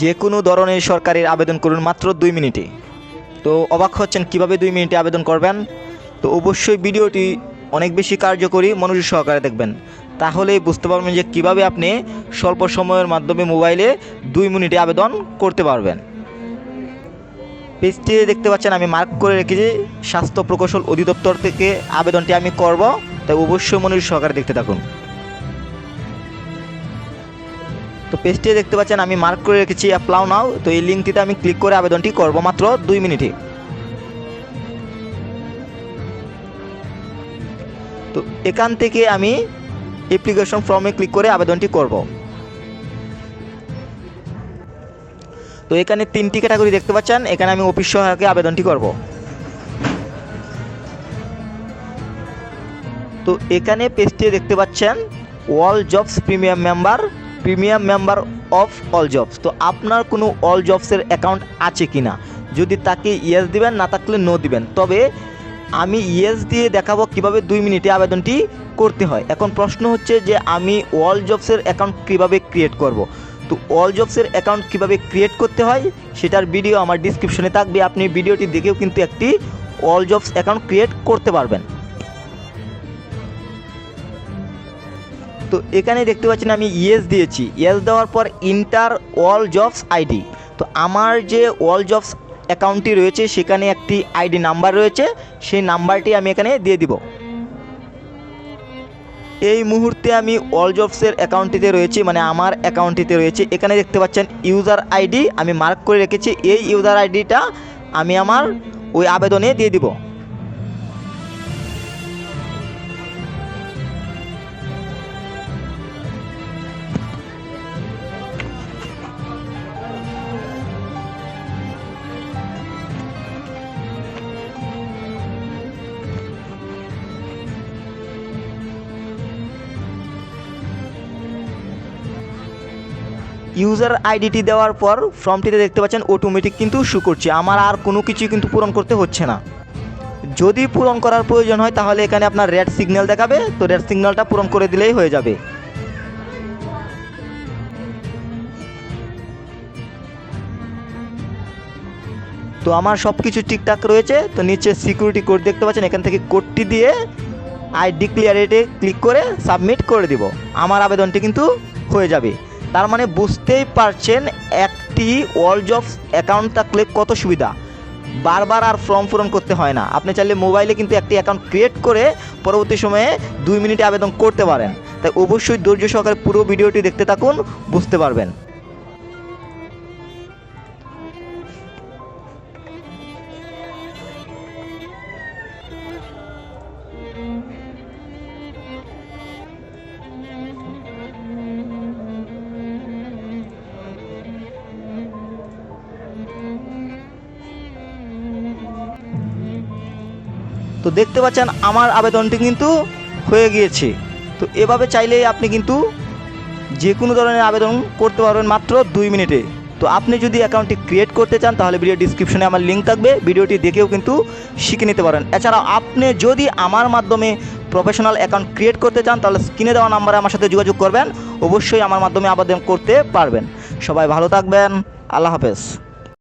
যে কোনো ধরনের সরকারের আবেদন করুন মাত্র দুই মিনিটে। তো অবাক হচ্ছেন কীভাবে দুই মিনিটে আবেদন করবেন? তো অবশ্যই ভিডিওটি অনেক বেশি কার্যকরী মনোযোগ সহকারে দেখবেন। তাহলেই বুঝতে পারবেন যে কীভাবে আপনি স্বল্প সময়ের মাধ্যমে মোবাইলে দুই মিনিটে আবেদন করতে পারবেন। পেজটি দেখতে পাচ্ছেন, আমি মার্ক করে রেখেছি স্বাস্থ্য প্রকৌশল অধিদপ্তর থেকে আবেদনটি আমি করব। তাই অবশ্যই মনোযোগ সহকারে দেখতে থাকুন। তো পেজটি দেখতে পাচ্ছেন, আমি মার্ক করে রেখেছি অ্যাপ্লাউ নাও তো এই লিঙ্কটিতে আমি ক্লিক করে আবেদনটি করব মাত্র দুই মিনিটে। তো এখান থেকে আমি অ্যাপ্লিকেশন ফর্মে ক্লিক করে আবেদনটি করব। তো এখানে তিনটি ক্যাটাগরি দেখতে পাচ্ছেন, এখানে আমি অফিস সহায়কে আবেদনটি করব। তো এখানে পেজটি দেখতে পাচ্ছেন All Jobs premium member premium member of All Jobs. তো আপনার কোনো অল জবসের অ্যাকাউন্ট আছে কি না? যদি তাকে ইয়েস দিবেন, না থাকলে নো দিবেন। তবে আমি ইয়েস দিয়ে দেখাবো কীভাবে দুই মিনিটে আবেদনটি করতে হয়। এখন প্রশ্ন হচ্ছে যে আমি অল জবসের অ্যাকাউন্ট কীভাবে ক্রিয়েট করব? তো অল জবসের অ্যাকাউন্ট কীভাবে ক্রিয়েট করতে হয়, সেটার ভিডিও আমার ডিসক্রিপশনে থাকবে। আপনি ভিডিওটি দেখেও কিন্তু একটি অল জবস অ্যাকাউন্ট ক্রিয়েট করতে পারবেন। তো এখানে দেখতে পাচ্ছেন আমি ইয়েস দিয়েছি। ইয়েস দেওয়ার পর ইন্টার অল জবস আইডি। তো আমার যে অল জবস অ্যাকাউন্টটি রয়েছে, সেখানে একটি আইডি নাম্বার রয়েছে, সেই নাম্বারটি আমি এখানে দিয়ে দিব। এই মুহূর্তে আমি অল জবসের অ্যাকাউন্টটিতে রয়েছি মানে আমার অ্যাকাউন্টটিতে রয়েছে। এখানে দেখতে পাচ্ছেন ইউজার আইডি আমি মার্ক করে রেখেছি। এই ইউজার আইডিটা আমি আমার ওই আবেদনে দিয়ে দিব। ইউজার আইডিটি দেওয়ার পর ফর্মটিতে দেখতে পাচ্ছেন অটোমেটিক কিন্তু শু করছে। আমার আর কোনো কিছু কিন্তু পূরণ করতে হচ্ছে না। যদি পূরণ করার প্রয়োজন হয়, তাহলে এখানে আপনার রেড সিগন্যাল দেখাবে। তো রেড সিগন্যালটা পূরণ করে দিলেই হয়ে যাবে। তো আমার সব কিছু ঠিকঠাক রয়েছে। তো নিচে সিকিউরিটি কোড দেখতে পাচ্ছেন। এখান থেকে কোডটি দিয়ে আই ডিক্লিয়ারেটে ক্লিক করে সাবমিট করে দিব। আমার আবেদনটি কিন্তু হয়ে যাবে। তার মানে বুঝতেই পারছেন, একটি ওয়ার্ল্ড জবস অ্যাকাউন্টটা থাকলে কত সুবিধা। বারবার আর ফর্ম পূরণ করতে হয় না। আপনি চাইলে মোবাইলে কিন্তু একটি অ্যাকাউন্ট ক্রিয়েট করে পরবর্তী সময়ে দুই মিনিটে আবেদন করতে পারেন। তাই অবশ্যই ধৈর্য সহকারে পুরো ভিডিওটি দেখতে থাকুন, বুঝতে পারবেন। তো দেখতে পাচ্ছেন, আমার আবেদনটি কিন্তু হয়ে গিয়েছে। তো এভাবে চাইলেই আপনি কিন্তু যে কোনো ধরনের আবেদন করতে পারবেন মাত্র দুই মিনিটে। তো আপনি যদি অ্যাকাউন্টটি ক্রিয়েট করতে চান, তাহলে ভিডিও ডিসক্রিপশনে আমার লিঙ্ক থাকবে। ভিডিওটি দেখেও কিন্তু শিখে নিতে পারেন। এছাড়াও আপনি যদি আমার মাধ্যমে প্রফেশনাল অ্যাকাউন্ট ক্রিয়েট করতে চান, তাহলে স্ক্রিনে দেওয়া নাম্বারে আমার সাথে যোগাযোগ করবেন। অবশ্যই আমার মাধ্যমে আবেদন করতে পারবেন। সবাই ভালো থাকবেন। আল্লাহ হাফেজ।